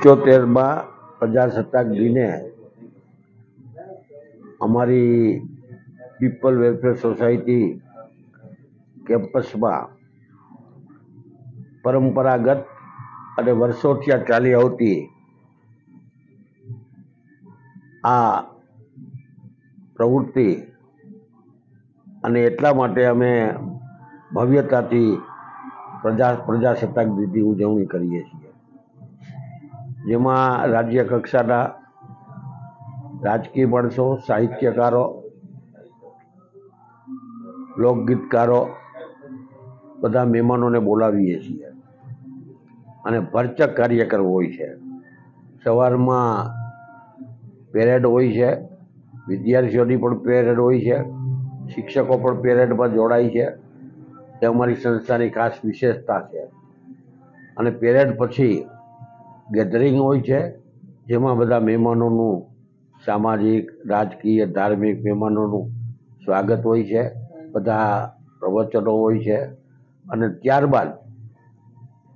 પિચોતેરમાં પ્રજાસત્તાક દિને અમારી પીપલ વેલફેર સોસાયટી કેમ્પસમાં પરંપરાગત અને વર્ષોથી આ ચાલી આવતી આ પ્રવૃત્તિ અને એટલા માટે અમે ભવ્યતાથી પ્રજા પ્રજાસત્તાક દીધી ઉજવણી કરીએ છીએ. જેમાં રાજ્ય કક્ષાના રાજકીય માણસો, સાહિત્યકારો, લોકગીતકારો બધા મહેમાનોને બોલાવીએ છીએ. અને ભરચક કાર્યક્રમ હોય છે. સવારમાં પેરેડ હોય છે. વિદ્યાર્થીઓની પણ પેરેડ હોય છે. શિક્ષકો પણ પેરેડમાં જોડાય છે. તે અમારી સંસ્થાની ખાસ વિશેષતા છે. અને પેરેડ પછી ગેધરિંગ હોય છે, જેમાં બધા મહેમાનોનું સામાજિક, રાજકીય, ધાર્મિક મહેમાનોનું સ્વાગત હોય છે, બધા પ્રવચનો હોય છે અને ત્યારબાદ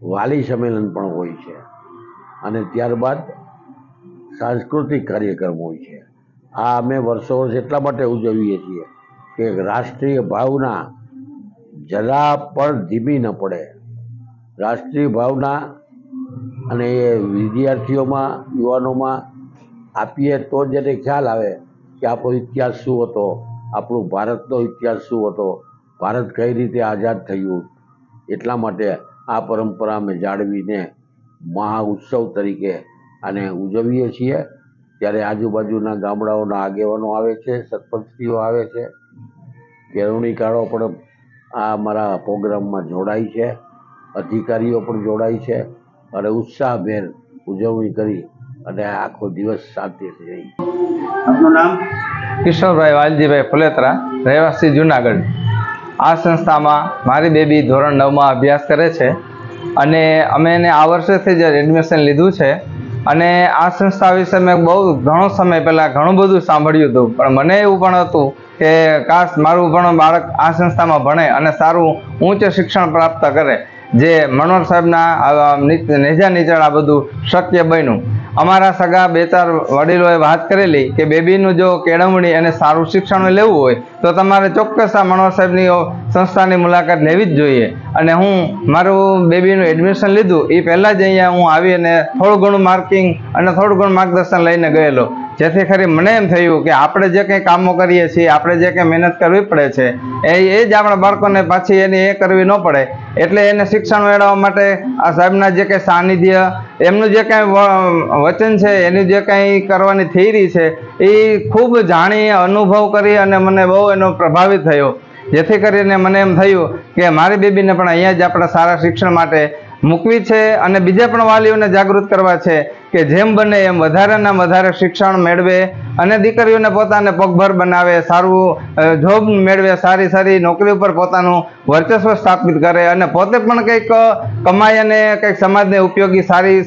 વાલી સંમેલન પણ હોય છે અને ત્યારબાદ સાંસ્કૃતિક કાર્યક્રમ હોય છે. આ અમે વર્ષો વર્ષ એટલા માટે ઉજવીએ છીએ કે રાષ્ટ્રીય ભાવના જરા પણ ધીમી ન પડે. રાષ્ટ્રીય ભાવના અને એ વિદ્યાર્થીઓમાં, યુવાનોમાં આપીએ તો જ એને ખ્યાલ આવે કે આપણો ઇતિહાસ શું હતો, આપણું ભારતનો ઇતિહાસ શું હતો, ભારત કઈ રીતે આઝાદ થયું. એટલા માટે આ પરંપરા અમે જાળવીને મહા ઉત્સવ તરીકે આને ઉજવીએ છીએ. ત્યારે આજુબાજુના ગામડાઓના આગેવાનો આવે છે, સરપંચીઓ આવે છે. કેળવણીકારો પણ આ અમારા પ્રોગ્રામમાં જોડાય છે. અધિકારીઓ પણ જોડાય છે. અને ઉત્સાહભેર ઉજવણી કરી અને આખો દિવસ શાંતિથી રહી. આપનું નામ? કિશોરભાઈ વાલજીભાઈ ફુલેતરા રહેવાસી જુનાગઢ. આ સંસ્થામાં મારી બેબી ધોરણ નવમાં અભ્યાસ કરે છે અને અમે એને આ વર્ષેથી જ એડમિશન લીધું છે અને આ સંસ્થા વિશે મેં બહુ ઘણો સમય પહેલાં ઘણું બધું સાંભળ્યું હતું. પણ મને એવું પણ હતું કે કાશ મારું પણ બાળક આ સંસ્થામાં ભણે અને સારું ઉચ્ચ શિક્ષણ પ્રાપ્ત કરે. જે મનોહર સાહેબના નીચા નીચળ આ બધું શક્ય બન્યું. અમારા સગા બે ચાર વડીલોએ વાત કરેલી કે બેબીનું જો કેળવણી અને સારું શિક્ષણ લેવું હોય, તો તમારે ચોક્કસ આ મનોહર સાહેબની સંસ્થાની મુલાકાત લેવી જ જોઈએ. અને હું મારું બેબીનું એડમિશન લીધું એ પહેલાં જ અહીંયા હું આવી અને થોડું ઘણું માર્કિંગ અને થોડું ઘણું માર્ગદર્શન લઈને ગયેલો. જેથી કરી મને એમ થયું કે આપણે જે કંઈ કામો કરીએ છીએ, આપણે જે કંઈ મહેનત કરવી પડે છે, એ એ જ આપણા બાળકોને પાછી એને એ કરવી ન પડે. એટલે એને શિક્ષણ મેળવવા માટે આ સાહેબના જે કંઈ સાનિધ્ય, એમનું જે કાંઈ વચન છે, એની જે કાંઈ કરવાની થિયરી છે, એ ખૂબ જાણી, અનુભવ કરી અને મને બહુ એનો પ્રભાવિત થયો. જેથી કરીને મને એમ થયું કે મારી બેબીને પણ અહીંયા જ આપણા સારા શિક્ષણ માટે મૂકવી છે અને બીજા પણ વાલીઓને જાગૃત કરવા છે. કે જેમ બને એમ વધારેના વધારે શિક્ષણ મેળવે અને દીકરીઓને પોતાને પગભર બનાવે, સારું જોબ મેળવે, સારી સારી નોકરી ઉપર પોતાનું વર્ચસ્વ સ્થાપિત કરે અને પોતે પણ કંઈક કમાઈ અને કંઈક સમાજને ઉપયોગી સારી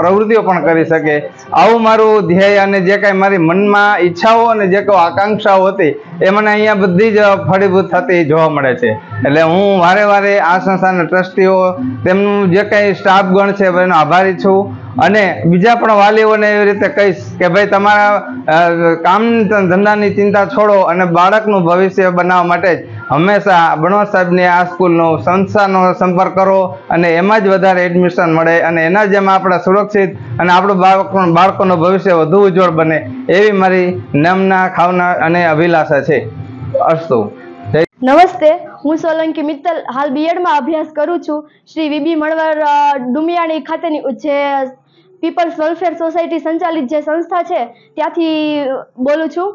પ્રવૃત્તિઓ પણ કરી શકે. આવું મારું ધ્યેય અને જે કાંઈ મારી મનમાં ઈચ્છાઓ અને જે કોઈ આકાંક્ષાઓ હતી, એ મને અહીંયા બધી જ ફળીભૂત થતી જોવા મળે છે. એટલે હું વારે વારે આ સંસ્થાના ટ્રસ્ટીઓ, તેમનું જે કંઈ સ્ટાફગણ છે, એનો આભારી છું. અને બીજા પણ વાલીઓને એવી રીતે કહીશ કે ભાઈ તમારા કામ ધંધાની ચિંતા છોડો અને બાળકનું ભવિષ્ય બનાવવા માટે જ હંમેશા બણવા સાહેબની આ સ્કૂલનો સંસ્થાનો સંપર્ક કરો અને એમાં જ વધારે એડમિશન મળે અને એના જેમ આપણે સુરક્ષિત અને આપણું બાળક બાળકોનું ભવિષ્ય વધુ ઉજ્જવળ બને એવી મારી નમના ખાવના અને અભિલાષા છે. અસ્તુ. નમસ્તે, હું સોલંકી મિત્તલ. હાલ બીએડમાં અભ્યાસ કરું છું. શ્રી વીબી મણવર ડુમિયાણી ખાતેની જે પીપલ્સ વેલફેર સોસાયટી સંચાલિત જે સંસ્થા છે, ત્યાંથી બોલું છું.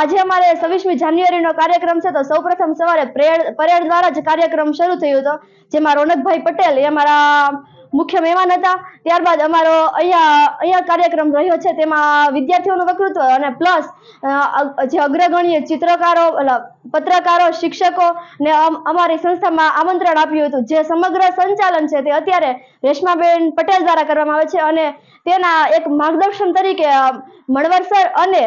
આજે અમારે છવ્વીસમી જાન્યુઆરીનો કાર્યક્રમ છે, તો સૌપ્રથમ સવારે પરેડ દ્વારા જ કાર્યક્રમ શરૂ થયો હતો. જેમાં રોનકભાઈ પટેલ એ અમારા મુખ્ય મહેમાન હતા. ત્યારબાદ અમારો અહીંયા અહીંયા કાર્યક્રમ રહ્યો છે. તેમાં વિદ્યાર્થીઓનું વક્તૃત્વ અને પ્લસ જે અગ્રગણ્ય ચિત્રકારો પત્રકારો, શિક્ષકો ને અમ- અમારી સંસ્થામાં આમંત્રણ આપ્યું હતું. જે સમગ્ર સંચાલન છે તે અત્યારે રેશમાબેન પટેલ દ્વારા કરવામાં આવે છે અને તેના એક માર્ગદર્શન તરીકે મણવર સર અને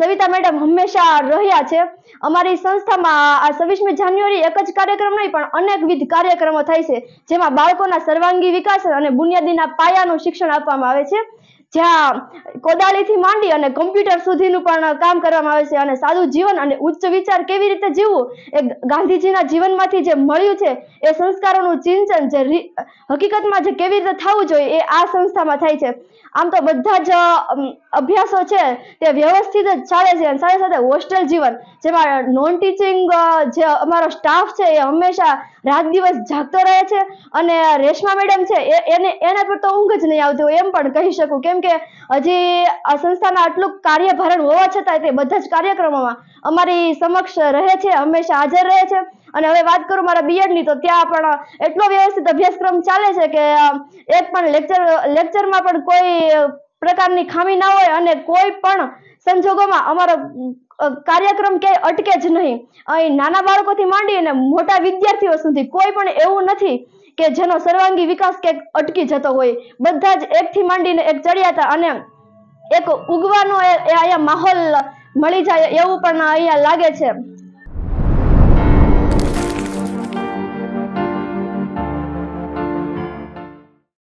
સવિતા મેડમ હંમેશા રહ્યા છે. અમારી સંસ્થામાં આ છવ્વીસમી જાન્યુઆરી એક જ કાર્યક્રમ નહીં, પણ અનેકવિધ કાર્યક્રમો થાય છે, જેમાં બાળકોના સર્વાંગી વિકાસ અને બુનિયાદીના પાયાનું શિક્ષણ આપવામાં આવે છે. જ્યાં કોદાળીથી માંડી અને કમ્પ્યુટર સુધીનું પણ કામ કરવામાં આવે છે અને સાદું જીવન અને ઉચ્ચ વિચાર કેવી રીતે જીવવું એ ગાંધીજીના જીવનમાંથી જે મળ્યું છે એ સંસ્કારોનું ચિંતન જે હકીકતમાં જે કેવી રીતે થવું જોઈએ એ આ સંસ્થામાં થાય છે. આમ તો બધા જ અભ્યાસો છે તે વ્યવસ્થિત જ ચાલે છે અને સાથે સાથે હોસ્ટેલ જીવન, જેમાં નોન ટીચિંગ જે અમારો સ્ટાફ છે એ હંમેશા રાત દિવસ જાગતો રહે છે અને રેશમા મેડમ છે એને એના પર તો ઊંઘ જ નહીં આવતી હોય, એમ પણ કહી શકું. કેમ કે હજી આ સંસ્થાના આટલું કાર્યભારણ હોવા છતાં તે બધા જ કાર્યક્રમોમાં અમારી સમક્ષ રહે છે, હંમેશા હાજર રહે છે. અને હવે વાત કરું મારા બીએડની તો ત્યાં પણ એટલો વ્યવસ્થિત અભ્યાસક્રમ ચાલે છે કે એક પણ લેક્ચર લેક્ચરમાં પણ કોઈ પ્રકારની ખામી ના હોય અને કોઈ પણ સંજોગોમાં અમારો કાર્યક્રમ ક્યાંય અટકે જ નહીં. અહીં નાના બાળકોથી માંડી અને મોટા વિદ્યાર્થીઓ સુધી કોઈ પણ એવું નથી કે જેનો સર્વાંગી વિકાસ ક્યાંક અટકી જતો હોય. બધા જ એકથી માંડીને એક ચડિયાતા અને એક ઉગવાનો એ અહીંયા માહોલ મળી જાય એવું પણ અહીંયા લાગે છે.